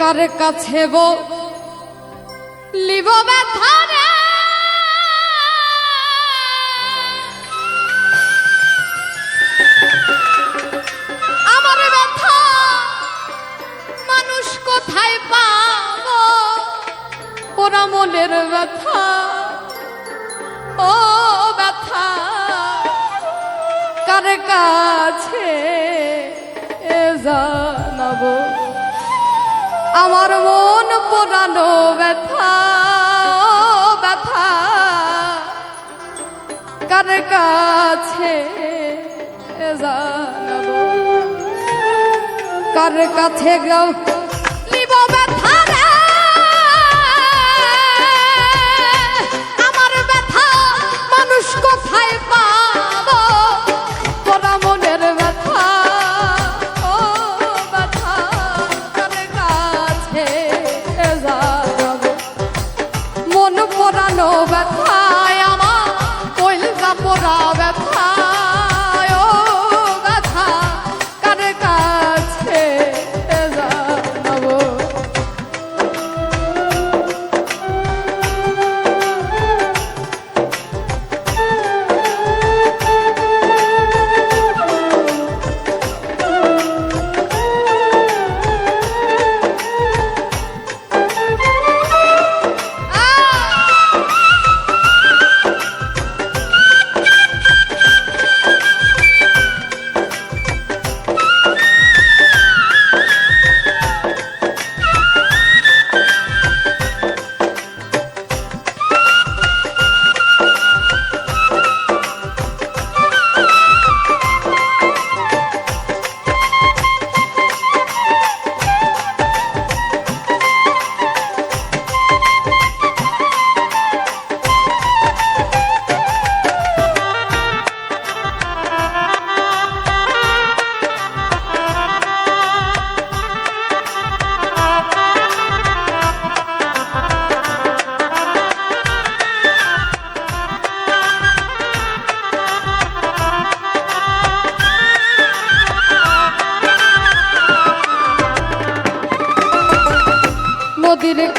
কার কাছে বো লিব ব্যথা রে। আমার ব্যথা, মানুষ কোথায় পাবো? ওরা মনের ব্যথা। ও ব্যথা, কার কাছে জানাব? আমার মন পোড়ানো ব্যথা ব্যথা। কার কাছে জানাব? কার কাছে গাও?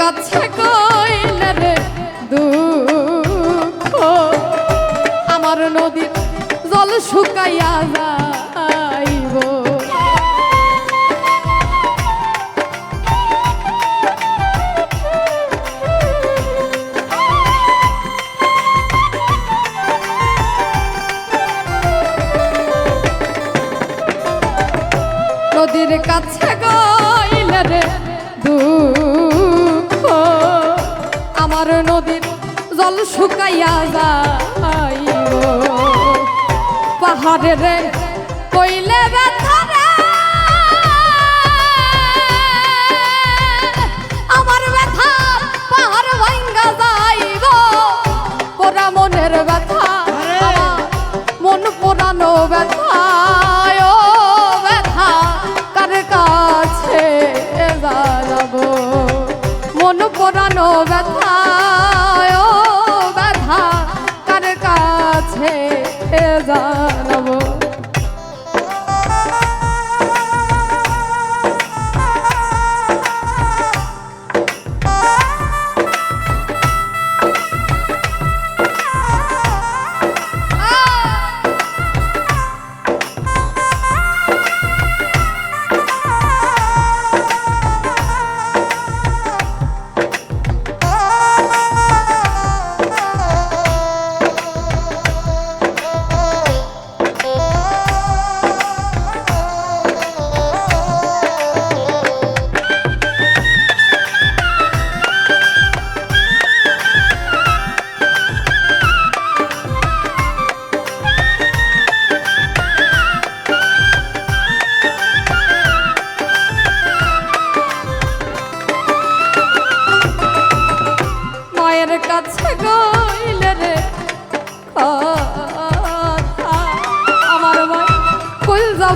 কাছে কইলে রে দুঃখ। আমার নদীর জল শুকাইয়া যাইব। নদীর কাছে গইলে রে শুকাইয়া যাইব পাহাড়ে কইলে ব্যথা কাছে জানাব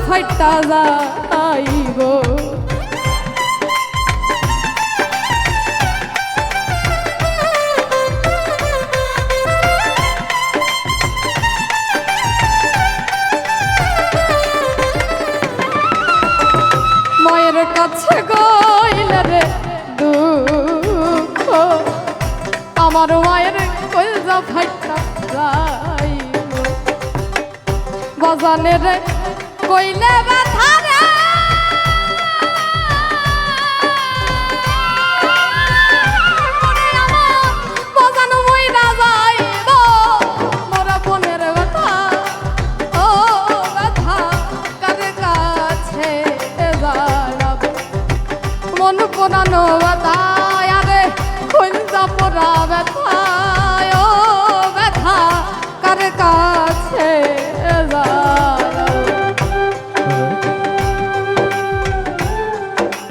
হইতা যাইব মায়ের কাছে গইলে রে দুঃখ। আমার মায়ের কইজা ফাইটা যাই বাজানে রে কইলে ব্যথা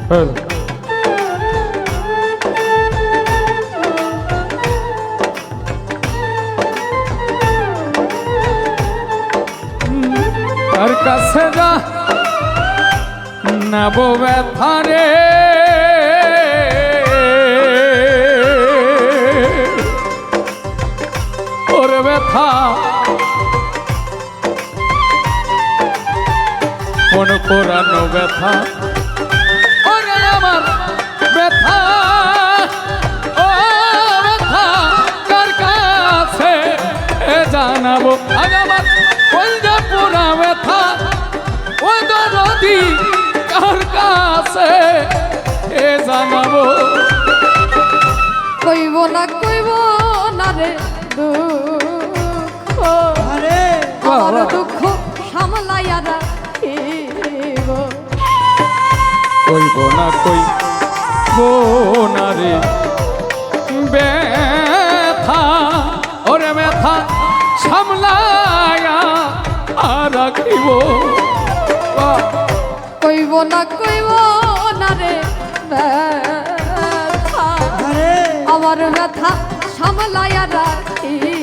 তার কাছে যা নব ব্যথারে ওর ব্যথা। মন কোরানো ব্যথা। কাছে এ জানাব। কইব না কইব না রে দুঃখ। আরে। আমার। দুঃখ সামলাইয়া রাখিব। কইব না কই না রে। ব্যথা ওরে ব্যথা সামলায়া রাখিব। কইব না কইব না রে আমার ব্যথা সামলাইয়া রাখিব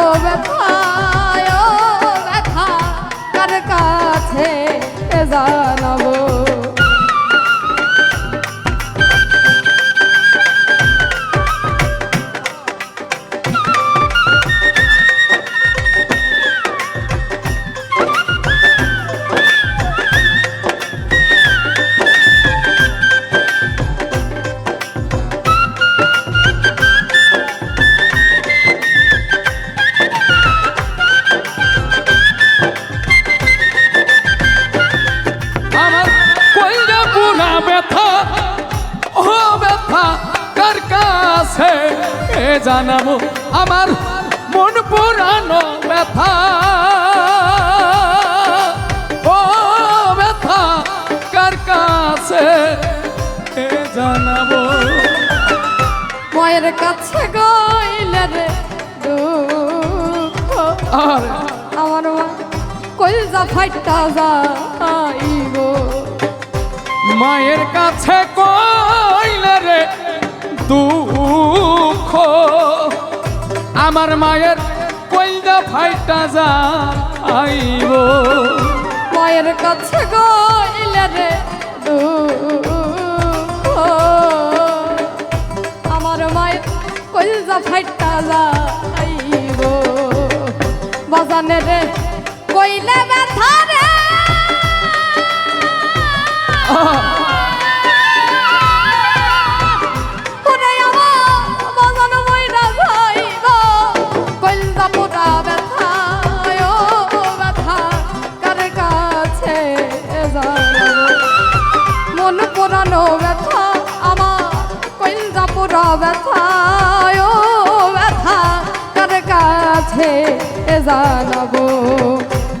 পোড়ানো ব্যথা ও ব্যথা কার কাছে জানাব? আমার মন পুরানো ব্যথা। ও ব্যথা, কার কাছে জানাব? মায়ের কাছে গইলে রে আমার মা কলজা ফাইটা যাইব মায়ের কাছে কইলে রে দুঃখ। আমার মায়ের কইলটা ফাইটা যাইব মায়ের কাছে গইলে রে আমার মায়ের কলজা ফাইটা যাইব বাজানে রে কইলে ব্যথা রে।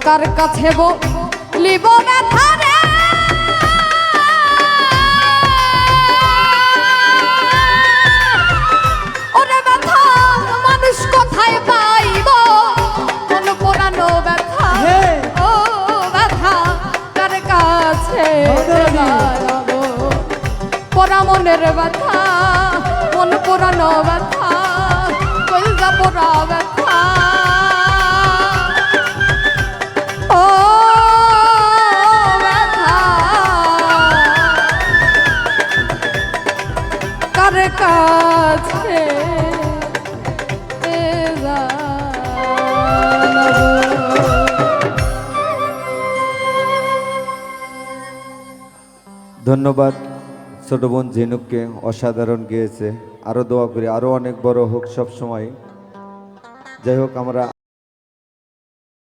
কার কাছে বো লিব ব্যথা রে ওরে ব্যথা মানুষ কোথায় পাইব? মন পোড়ানো ব্যথা? হে। ও ব্যথা কার কাছে ভগবান। দাঁড়াবো মনের ব্যথা মন পোড়ানো ব্যথা কলজা পোড়া ব্যথা। ধন্যবাদ। ছোট বোন ঝিনুককে অসাধারণ গিয়েছে। আরও দোয়া করি আরও অনেক বড় হোক সব সময় যাই হোক, আমরা